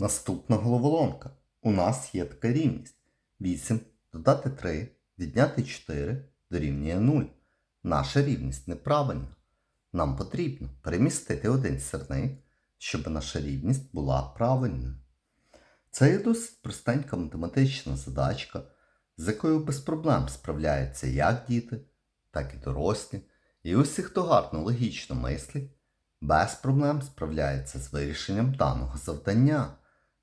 Наступна головоломка. У нас є така рівність. 8 додати 3, відняти 4 дорівнює 0. Наша рівність неправильна. Нам потрібно перемістити один сірник, щоб наша рівність була правильною. Це є досить простенька математична задачка, з якою без проблем справляються як діти, так і дорослі. І усі, хто гарно логічно мислить, без проблем справляється з вирішенням даного завдання.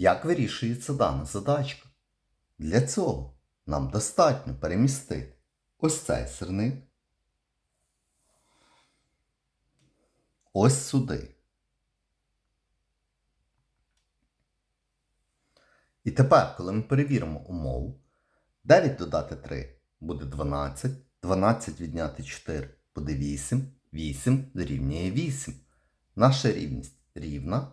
Як вирішується дана задачка? Для цього нам достатньо перемістити ось цей сирник ось сюди. І тепер, коли ми перевіримо умову, 9 додати 3 буде 12, 12 відняти 4 буде 8, 8 дорівнює 8. Наша рівність рівна,